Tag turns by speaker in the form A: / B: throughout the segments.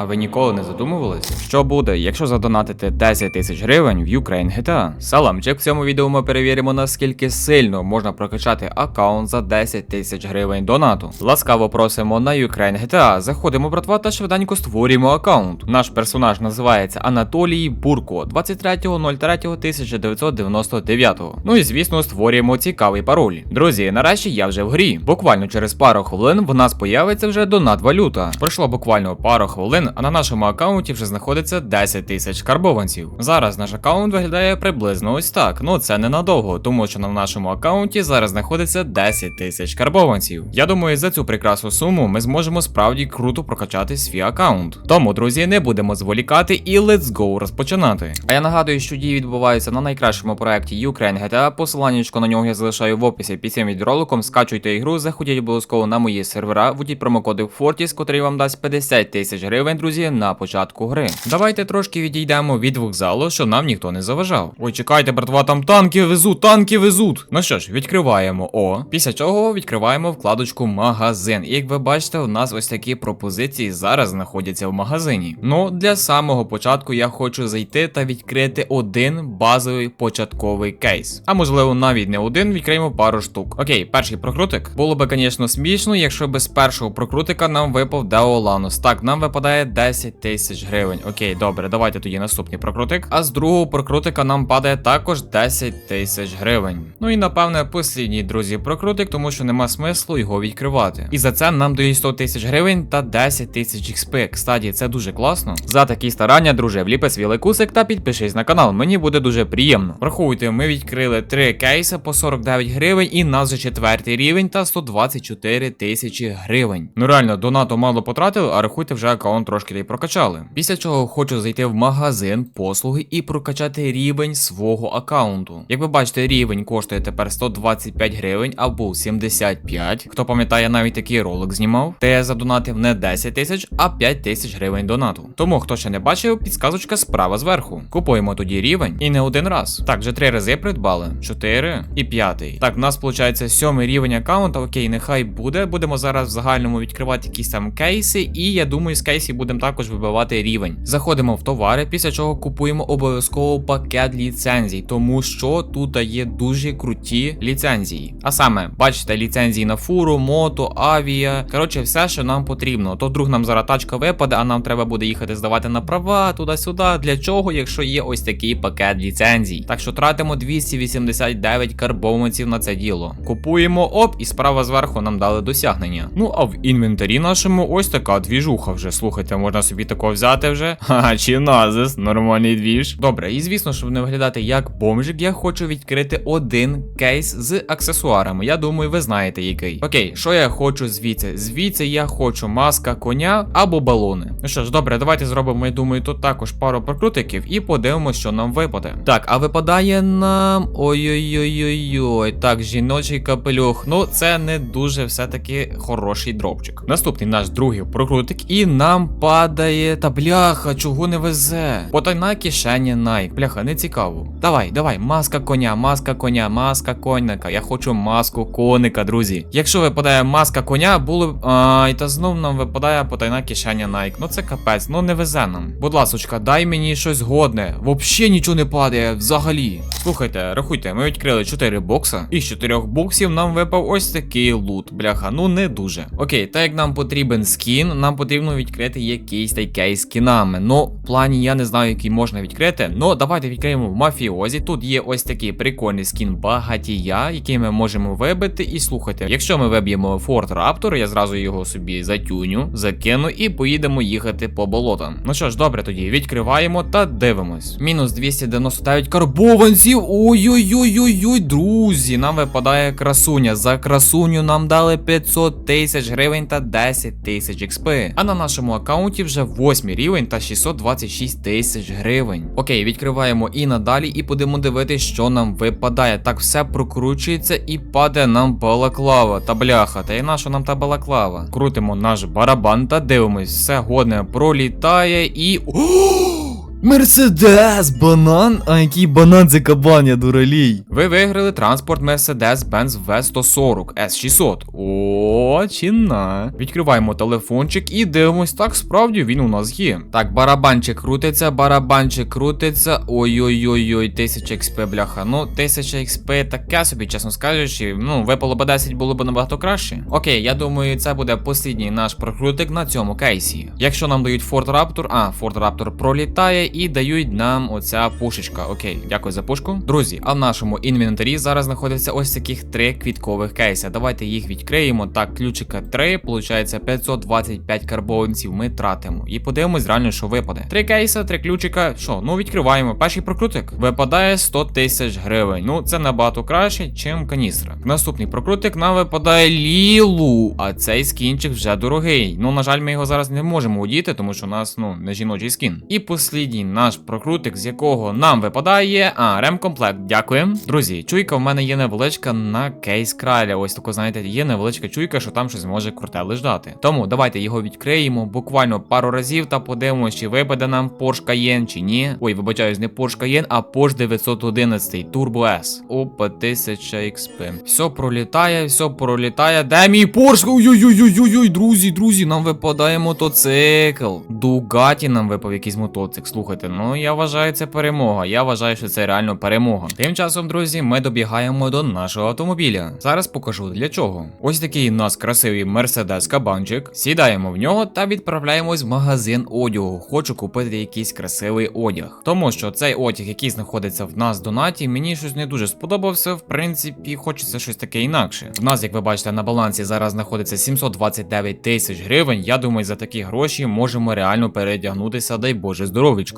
A: А ви ніколи не задумувалися, що буде, якщо задонатити 10 тисяч гривень в Ukraine GTA? Саламчик, в цьому відео ми перевіримо, наскільки сильно можна прокачати аккаунт за 10 тисяч гривень донату. Ласкаво просимо на Ukraine GTA, заходимо, братва, та швиденько створюємо аккаунт. Наш персонаж називається Анатолій Бурко, 23.03.1999. Ну і звісно, створюємо цікавий пароль. Друзі, нарешті я вже в грі. Буквально через пару хвилин в нас появиться вже донат валюта. Пройшло буквально пару хвилин, а на нашому аккаунті вже знаходиться 10 тисяч карбованців. Зараз наш аккаунт виглядає приблизно ось так. Ну це ненадовго, тому що на нашому аккаунті зараз знаходиться 10 тисяч карбованців. Я думаю, за цю прекрасну суму ми зможемо справді круто прокачати свій аккаунт. Тому, друзі, не будемо зволікати і let's go розпочинати. А я нагадую, що дії відбуваються на найкращому проекті Ukraine GTA. Посиланнячко на нього я залишаю в описі під цим відеороликом. Скачуйте ігру, заходіть обов'язково на мої сервера, вводіть промокоди Fortis, котрий вам дасть 50 тисяч гривень, друзі, на початку гри. Давайте трошки відійдемо від вокзалу, що нам ніхто не заважав. Ой, чекайте, братва, там танки везуть, танки везуть. Ну що ж, відкриваємо О. Після чого відкриваємо вкладочку магазин. І як ви бачите, у нас ось такі пропозиції зараз знаходяться в магазині. Ну, для самого початку я хочу зайти та відкрити один базовий початковий кейс. А можливо, навіть не один, відкриємо пару штук. Окей, перший прокрутик. Було би, звісно, смішно, якщо без першого прокрутика нам випав Деоланус. Так, нам випадає 10 тисяч гривень. Окей, добре, давайте тоді наступний прокрутик. А з другого прокрутика нам падає також 10 тисяч гривень. Ну і напевне, послідній, друзі, прокрутик, тому що нема смислу його відкривати. І за це нам дають 100 тисяч гривень та 10 тисяч XP. Кстати, це дуже класно. За такі старання, друже, вліпи свій лайкусик та підпишись на канал. Мені буде дуже приємно. Врахуйте, ми відкрили 3 кейси по 49 гривень, і нас вже четвертий рівень та 124 тисячі гривень. Ну реально, донату мало потратили, а рахуйте, вже аккаунт трошки і прокачали. Після чого хочу зайти в магазин послуги і прокачати рівень свого аккаунту. Як ви бачите, рівень коштує тепер 125 гривень або 75. Хто пам'ятає, навіть такий ролик знімав, де я задонатив не 10 тисяч, а 5 тисяч гривень донату. Тому хто ще не бачив, підсказочка справа зверху. Купуємо тоді рівень і не один раз. Так, вже три рази придбали. 4 і 5. Так, в нас виходить сьомий рівень аккаунта. Окей, нехай буде. Будемо зараз в загальному відкривати якісь там кейси, і я думаю, з кейсів будемо також вибивати рівень. Заходимо в товари, після чого купуємо обов'язково пакет ліцензій, тому що тут є дуже круті ліцензії. А саме, бачите, ліцензії на фуру, мото, авіа. Коротше, все, що нам потрібно. То вдруг нам зараз тачка випаде, а нам треба буде їхати здавати на права туди-сюди. Для чого, якщо є ось такий пакет ліцензій? Так що тратимо 289 карбованців на це діло. Купуємо оп, і справа зверху нам дали досягнення. Ну а в інвентарі нашому ось така двіжуха вже. Слухайте, можна собі такого взяти вже. Ха, чи назис, нормальний двіж. Добре, і звісно, щоб не виглядати як бомжик, я хочу відкрити один кейс з аксесуарами. Я думаю, ви знаєте який. Окей, що я хочу звідси? Звідси я хочу маска коня або балони. Ну що ж, добре, давайте зробимо, я думаю, тут також пару прокрутиків і подивимося, що нам випаде. Так, а випадає нам. Ой-ой-ой-ой-ой. Так, жіночий капелюх. Ну, це не дуже все-таки хороший дропчик. Наступний наш другий прокрутик, і нам падає. Та бляха, чого не везе? Потайна кишені най. Бляха, не цікаво. Давай, давай, маска коня, маска коня, маска коника. Я хочу маску коника, друзі. Якщо випадає маска коня, було б. Ай, та знов нам випадає потайна кишеня Nike. Ну це капець, ну не везе нам. Будь ласочка, дай мені щось годне. Вообще нічого не падає взагалі. Слухайте, рахуйте, ми відкрили 4 бокса, і з 4 боксів нам випав ось такий лут. Бляха, ну не дуже. Окей, так як нам потрібен скін, нам потрібно відкрити якийсь такий з скінами. Ну, в плані я не знаю, який можна відкрити. Ну, давайте відкриємо в мафіозі. Тут є ось такий прикольний скін багатія, який ми можемо вибити. І слухайте, якщо ми виб'ємо Форт Раптор, я зразу його собі затюню, закину і поїдемо їхати по болотам. Ну що ж, добре, тоді відкриваємо та дивимось. Мінус 299 карбованців. Ой-ой-ой-ой-ой, друзі, нам випадає красуня. За красуню нам дали 500 тисяч гривень та 10 тисяч XP. А на нашому аккаунті вже 8 рівень та 626 тисяч гривень. Окей, відкриваємо і надалі, і будемо дивитися, що нам випадає. Так все прокручується і падає нам балаклава та бляха. Та й наша нам та балаклава. Крутимо наш барабан та дивимось, все годне пролітає і. О!
B: Мерседес, банан? А який банан це кабан, я дуралій.
A: Ви виграли транспорт Mercedes-Benz V140 S600. О, чина. Відкриваємо телефончик і дивимось, так справді він у нас є. Так, барабанчик крутиться, барабанчик крутиться. Ой-ой-ой-ой, 1000 XP, бляха. Ну, 1000 XP таке собі, чесно скажучи. Ну, випало б 10 було б набагато краще. Окей, я думаю, це буде послідній наш прокрутик на цьому кейсі. Якщо нам дають Ford Raptor, а Ford Raptor пролітає і дають нам оця пушечка. Окей, дякую за пушку. Друзі, а в нашому інвентарі зараз знаходиться ось таких три квіткових кейси. Давайте їх відкриємо. Так, ключика 3, получається 525 карбованців ми тратимо. І подивимось реально, що випаде. Три кейса, три ключика. Що, ну відкриваємо. Перший прокрутик. Випадає 100 тисяч гривень. Ну, це набагато краще, чим каністра. Наступний прокрутик нам випадає Лілу, а цей скінчик вже дорогий. Ну, на жаль, ми його зараз не можемо одіти, тому що у нас, ну, не жіночий скін. І послідній наш прокрутик, з якого нам випадає. А, ремкомплект, дякуємо. Друзі, чуйка в мене є невеличка на кейс краля. Ось тако, знаєте, є невеличка чуйка, що там щось може круте лежати. Тому давайте його відкриємо буквально пару разів та подивимося, чи випаде нам Porsche Cayenne чи ні. Ой, вибачаюсь, не Porsche Cayenne, а Porsche 911 Turbo S. Опа, 1000 XP. Все пролітає, все пролітає. Де мій Porsche? Ой-ой-ой-ой-ой, друзі, друзі, нам випадає мотоцикл. Дугаті нам випав якийсь мотоцикл. Слухайте, ну я вважаю, це перемога. Я вважаю, що це реально перемога. Тим часом, друзі, ми добігаємо до нашого автомобіля. Зараз покажу для чого. Ось такий у нас красивий Мерседес кабанчик. Сідаємо в нього та відправляємось в магазин одягу. Хочу купити якийсь красивий одяг. Тому що цей одяг, який знаходиться в нас в донаті, мені щось не дуже сподобався. В принципі, хочеться щось таке інакше. В нас, як ви бачите, на балансі зараз знаходиться 729 тисяч гривень. Я думаю, за такі гроші можемо реально передягнутися, дай Боже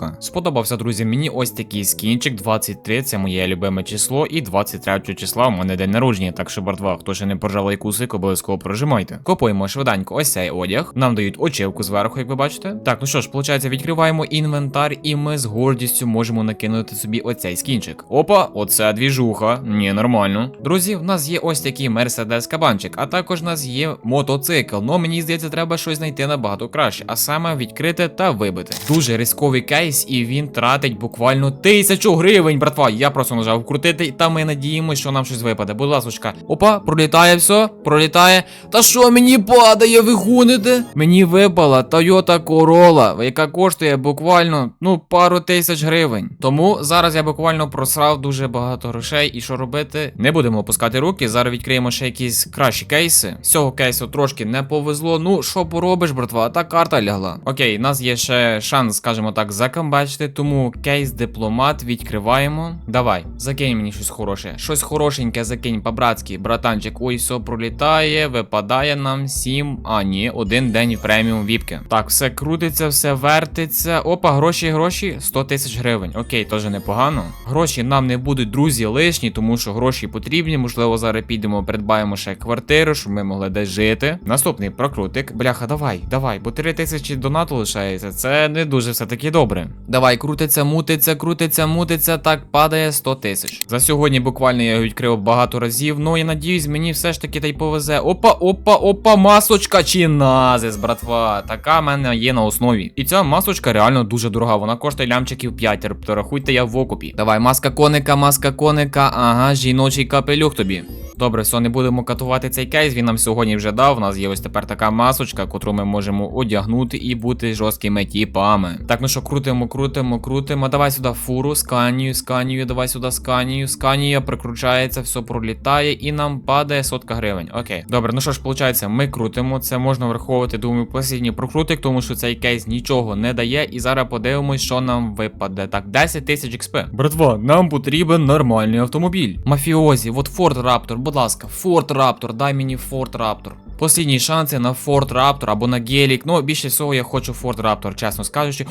A: здоровічка. Сподобався, друзі, мені ось такий скінчик. 23, це моє любиме число, і 23 числа у мене день народження. Так що, братва, хто ще не поржав кусик, обов'язково прожимайте. Купуємо швиденько ось цей одяг. Нам дають очівку зверху, як ви бачите. Так, ну що ж, виходить, відкриваємо інвентар, і ми з гордістю можемо накинути собі оцей скінчик. Опа, оце двіжуха. Ні, нормально. Друзі, в нас є ось такий мерседес кабанчик, а також в нас є мотоцикл. Ну мені здається, треба щось знайти набагато краще, а саме відкрити та вибити. Дуже рисковий кейс, і він тратить буквально тисячу гривень, братва. Я просто нажав вкрутити, та ми надіємося, що нам щось випаде. Будь ласочка. Опа, пролітає все, пролітає. Та що мені падає, ви гоните? Мені випала Toyota Corolla, яка коштує буквально ну пару тисяч гривень. Тому зараз я буквально просрав дуже багато грошей. І що робити? Не будемо опускати руки. Зараз відкриємо ще якісь кращі кейси. З цього кейсу трошки не повезло. Ну що поробиш, братва? Та карта лягла. Окей, у нас є ще шанс, скажімо так, закамбачити. Тому кейс дипломат відкриваємо. Давай, закинь мені щось хороше. Щось хорошеньке закинь, по-братськи, братанчик. Ой, все пролітає, випадає нам 7. А, ні, один день преміум віпки. Так, все крутиться, все вертиться. Опа, гроші, гроші. 100 тисяч гривень. Окей, теж непогано. Гроші нам не будуть, друзі, лишні, тому що гроші потрібні. Можливо, зараз підемо, придбаємо ще квартиру, щоб ми могли десь жити. Наступний прокрутик. Бляха, давай, давай, бо 3 тисячі донату лишається. Це не дуже все таки добре. Давай, крутиться, мутиться, крутиться, мутиться. Так, падає 100 тисяч. За сьогодні буквально я його відкрив багато разів. Ну я надіюсь, мені все ж таки та й повезе. Опа, опа, опа, масочка чи назис, братва. Така в мене є на основі. І ця масочка реально дуже дорога. Вона коштує лямчиків 5, тобто рахуйте я в окупі. Давай, маска коника, маска коника. Ага, жіночий капелюх тобі. Добре, все, не будемо катувати цей кейс. Він нам сьогодні вже дав. У нас є ось тепер така масочка, котру ми можемо одягнути і бути жорсткими тіпами. Так, ну що, крутимо, крутимо, крутимо. Давай сюди фуру, сканію, сканію, давай сюди сканію, сканія, прикручається, все пролітає і нам падає сотка гривень. Окей. Добре, ну що ж, виходить, ми крутимо. Це можна враховувати, думаю, послідній прокрутик, тому що цей кейс нічого не дає. І зараз подивимось, що нам випаде. Так, 10 тисяч XP. Братва, нам потрібен нормальний автомобіль. Мафіозі, от Ford Raptor, будь ласка, Ford Raptor, дай мені Ford Raptor. Послідні шанси на Ford Raptor або на Гелік. Ну, більше всього я хочу Ford Raptor, чесно скажучи.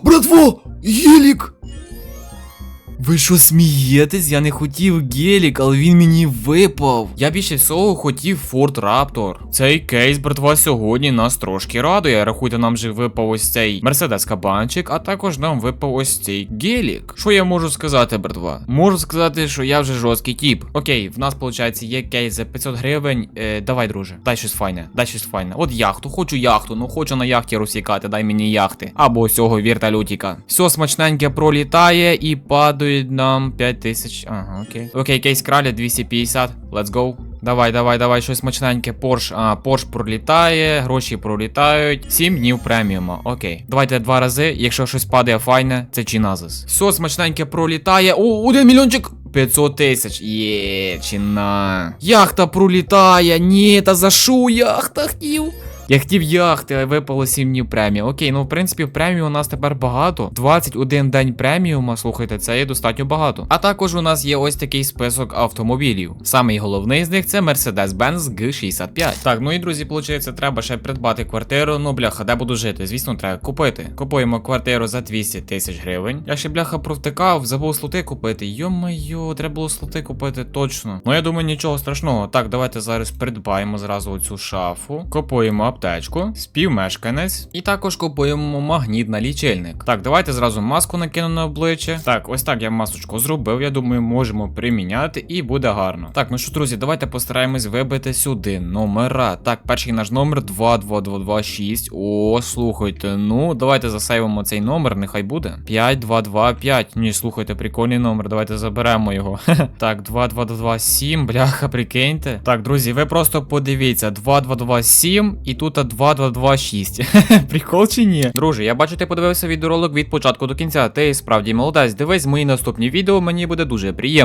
B: Братво! Гелік! Ви що смієтесь? Я не хотів гелік, але він мені випав.
A: Я більше всього хотів Ford Raptor. Цей кейс, братва, сьогодні нас трошки радує. Рахуйте, нам же випав ось цей Мерседес кабанчик, а також нам випав ось цей гелік. Що я можу сказати, братва? Можу сказати, що я вже жорсткий тіп. Окей, в нас, виходить, є кейс за 500 гривень. Е, давай, друже, дай щось файне, дай щось файне. От яхту, хочу яхту, ну хочу на яхті розсікати, дай мені яхти. Або ось цього вірталютіка. Все смачненьке пролітає і падають нам 5000. Ага, окей. Окей, кейс краля 250. Let's go. Давай, давай, давай, щось смачненьке. Порш, а, Порш пролітає, гроші пролітають. 7 днів преміума. Окей. Давайте два рази. Якщо щось падає файне, це чиназис. Все смачненьке пролітає. О, один мільйончик. 500 тисяч. Є, чина. Яхта пролітає. Ні, та за що яхта хотів? Я хотів яхти, а випало 7 днів премії. Окей, ну в принципі, премії у нас тепер багато. 21 день преміума, слухайте, це є достатньо багато. А також у нас є ось такий список автомобілів. Самий головний з них це Mercedes-Benz G65. Так, ну і друзі, виходить, треба ще придбати квартиру. Ну, бляха, де буду жити? Звісно, треба купити. Купуємо квартиру за 200 тисяч гривень. Я ще бляха провтикав, забув слоти купити. Йо-майо, треба було слоти купити точно. Ну я думаю, нічого страшного. Так, давайте зараз придбаємо зразу оцю шафу. Купуємо аптечку, співмешканець, і також купуємо магніт на лічильник. Так, давайте зразу маску накину на обличчя. Так, ось так я масочку зробив. Я думаю, можемо приміняти і буде гарно. Так, ну що, друзі, давайте постараємось вибити сюди номера. Так, перший наш номер 22226. О, слухайте. Ну, давайте засейвимо цей номер, нехай буде. 5225. Ні, слухайте, прикольний номер. Давайте заберемо його. так, 2227, бляха, прикиньте. Так, друзі, ви просто подивіться: 2227 і тут 2226. Прикол чи ні? Друже, я бачу, ти подивився відеоролик від початку до кінця. Ти справді молодець. Дивись мої наступні відео, мені буде дуже приємно.